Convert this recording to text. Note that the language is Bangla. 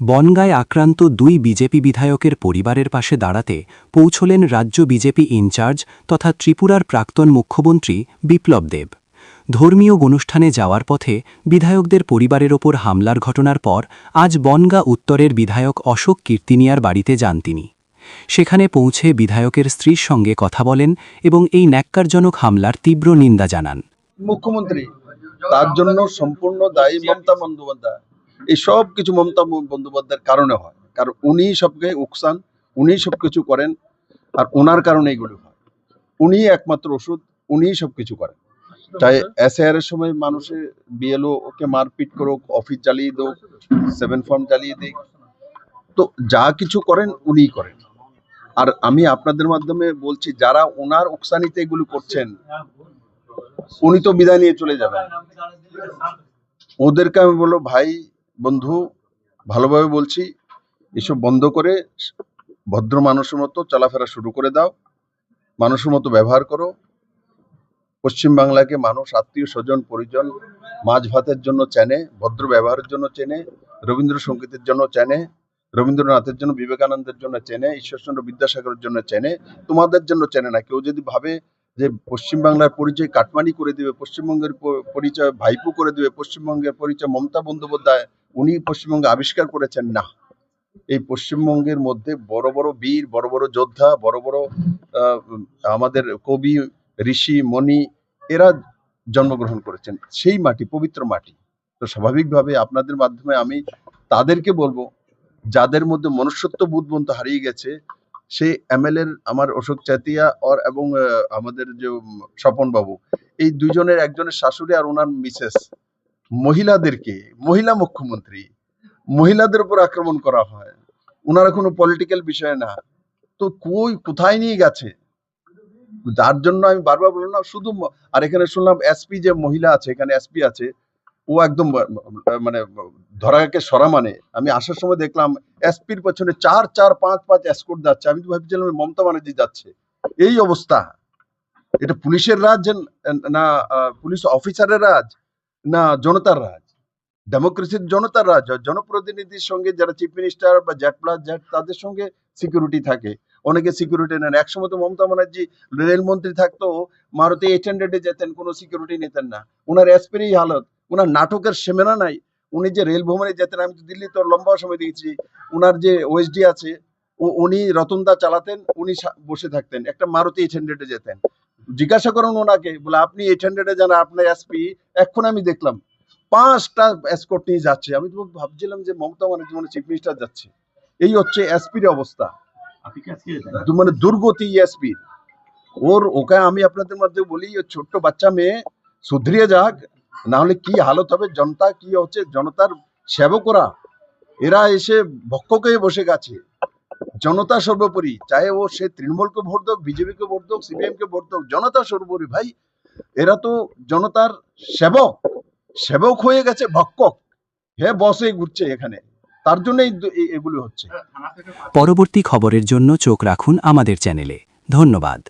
বনগায় আক্রান্ত দুই বিজেপি বিধায়কের পরিবারের পাশে দাঁড়াতে পৌঁছলেন রাজ্য বিজেপি ইনচার্জ তথা ত্রিপুরার প্রাক্তন মুখ্যমন্ত্রী বিপ্লব দেব। ধর্মীয় অনুষ্ঠানে যাওয়ার পথে বিধায়কদের পরিবারের ওপর হামলার ঘটনার পর আজ বনগা উত্তরের বিধায়ক অশোক কীর্তিনিয়ার বাড়িতে যান তিনি। সেখানে পৌঁছে বিধায়কের স্ত্রীর সঙ্গে কথা বলেন এবং এই ন্যাক্কারজনক হামলার তীব্র নিন্দা জানান। মুখ্যমন্ত্রী, তার জন্য সম্পূর্ণ দায়ী মমতা বন্দ্যোপাধ্যায়। এই সব কিছু মমতা বন্দ্যোপাধ্যায়ের কারণে হয়। কারণ উনি সবকে উকসান উনি সব কিছু করেন, আর ওনার কারণে এগুলো হয়। উনি একমাত্র ওষুধ উনি সব কিছু করেন। তাই এসআইআর এর সময় মানুষের বিএলও ওকে মারপিট করুক, অফিস চালিয়ে দোক, সেভেন ফর্ম চালিয়ে দিক, তো যা কিছু করেন উনিই করেন। আর আমি আপনাদের মাধ্যমে বলছি, যারা ওনার উকসানিতে এগুলো করছেন, উনি তো বিদায় নিয়ে চলে যাবেন। ওদেরকে আমি বলব, ভাই বন্ধু, ভালোভাবে বলছি এসব বন্ধ করে ভদ্র মানুষের মতো চলাফেরা শুরু করে দাও, মানুষের মতো ব্যবহার করো। পশ্চিম বাংলাকে মানুষ, আত্মীয় স্বজন, পরিজন, মাছ ভাতের জন্য চেনে, ভদ্র ব্যবহারের জন্য চেনে, রবীন্দ্রসঙ্গীতের জন্য চেনে, রবীন্দ্রনাথের জন্য, বিবেকানন্দের জন্য চেনে, ঈশ্বরচন্দ্র বিদ্যাসাগরের জন্য চেনে, তোমাদের জন্য চেনে না, কেউ যদি ভাবে যে পশ্চিমবাংলার পরিচয় কাটমানি করে দিবে, পশ্চিমবঙ্গের পরিচয় ভাইপো করে দিবে, পশ্চিমবঙ্গের পরিচয় মমতা বন্দ্যোপাধ্যায় উনি পশ্চিমবঙ্গে আবিষ্কার করেছেন না। এই পশ্চিমবঙ্গের মধ্যে বড় বড় বীর, বড় বড় যোদ্ধা, বড় বড় আমাদের কবি, ঋষি, মণি, এরা জন্মগ্রহণ করেছেন। সেই মাটি, পবিত্র মাটি। তো স্বাভাবিকভাবে আপনাদের মাধ্যমে আমি তাদেরকে বলব, যাদের মধ্যে মনুষ্যত্ব বোধবন্ত হারিয়ে গেছে সেই এমএলএ আমার অশোক চাতিয়া আর এবং আমাদের যে স্বপন বাবু এই দুইজনের একজনের শাশুড়ি আর ওনার মিসেস। মহিলাদেরকে, মহিলা মুখ্যমন্ত্রী, মহিলাদের উপর আক্রমণ করা হয়। ওনারা কোনো পলিটিক্যাল বিষয় না। তো কই, কোথায় নিয়ে গেছে? যার জন্য আমি বারবার বললাম, না, শুধু আর এখানে শুনলাম এসপি যে মহিলা আছে, এখানে এসপি আছে, ও একদম মানে ধরাকে সরা মানে। আমি আসার সময় দেখলাম এসপির পেছনে চার চার, পাঁচ পাঁচ এসকোর্ট যাচ্ছে। আমি তো ভাবছিলাম মমতা ব্যানার্জি যাচ্ছে। এই অবস্থা। এটা পুলিশের রাজ না পুলিশ অফিসারের রাজ। না, জনতার রাজ। ডেমোক্রেসির জনতার রাজ। জনপ্রতিনিধির সঙ্গে যারা চিফ মিনিস্টার বা জ্যাট প্লাস জ্যাট তাদের সঙ্গে সিকিউরিটি থাকে। অনেকে সিকিউরিটি নেন। একসময় তো মমতা ব্যানার্জি রেলমন্ত্রী থাকতো, মারুতি এইট হান্ড্রেডে যেতেন, কোনো সিকিউরিটি নিতেন না। ওনার এসপির হালত ওনার নাটকের সেমেনা নাই। উনি যে রেল ভ্রমণে যেতেন, আমি তো দিল্লি তো লম্বা সময় দিয়েছি ওনার যে ওএসডি আছে উনি রতনদা চালাতেন, উনি বসে থাকতেন। একটা মারুতি এইট হান্ড্রেডে যেতেন। জিজ্ঞাসা করুন ওনাকে বলে আপনি এইট হান্ড্রেডে যান আপনার এসপি এখন আমি দেখলাম পাঁচটা এসকোর্ট নিয়ে যাচ্ছে। আমি তো ভাবছিলাম যে মমতা ব্যানার্জি মানে চিফ মিনিস্টার যাচ্ছে। এই হচ্ছে এসপির অবস্থা। মানে দুর্গতি এসপি ওর ওকে আমি আপনাদের মধ্যে বলি ছোট্ট বাচ্চা মেয়ে সুধরিয়ে যাক না হলে কি হালত হবে জনতা কি হচ্ছে জনতার সেবকরা এরা এসে ভক্ষকে বসে গেছে। জনতা সর্বোপরি চাই ও সে তৃণমূলকে ভোট দোক, বিজেপিকে ভোট দোক সিপিএম কে ভোট দোক, জনতা সর্বোপরি, ভাই, এরা তো জনতার সেবক সেবক হয়ে গেছে, ভক্ষক। হে বসে ঘুরছে এখানে। তার জন্যই এগুলো হচ্ছে। পরবর্তী খবরের জন্য চোখ রাখুন আমাদের চ্যানেলে। ধন্যবাদ।